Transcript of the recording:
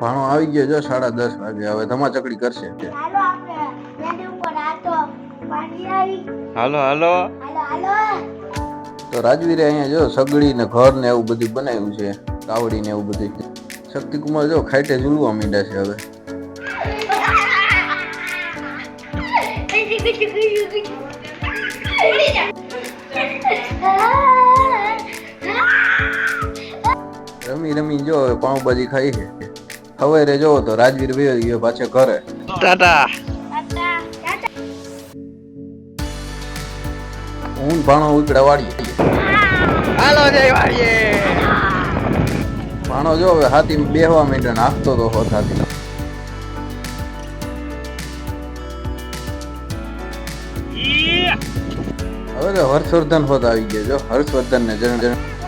ભાણો આવી ગયો જો સાડા દસ વાગે. હવે ધમા ચકડી કરશે. હાલો હાલો હાલો. હાલો હાલો. તો રાજવીરે અહીંયા જો સગડી ને ઘર ને એવું બધું બનાવ્યું છે કાવડી ને એવું બધું. શક્તિકુમાર જો ખાઈટે ઝૂલવા માંડ્યા છે હવે. રમી રમી જો હવે પાઉંભાજી ખાઈ છે. સવારે જોવો તો રાજવીર ભાઈ ગયો પાછો ઘરે. ટાટા. હું ભાણો ઉકડા વાળીએ. હાલો જય વાળીએ. ભાણો જો હવે હાથી બેહવા માંડ્યો ને તો હોત હાથી હવે તો હર્ષવર્ધન હોત આવી ગયો જો. હર્ષવર્ધન ને જણ જણ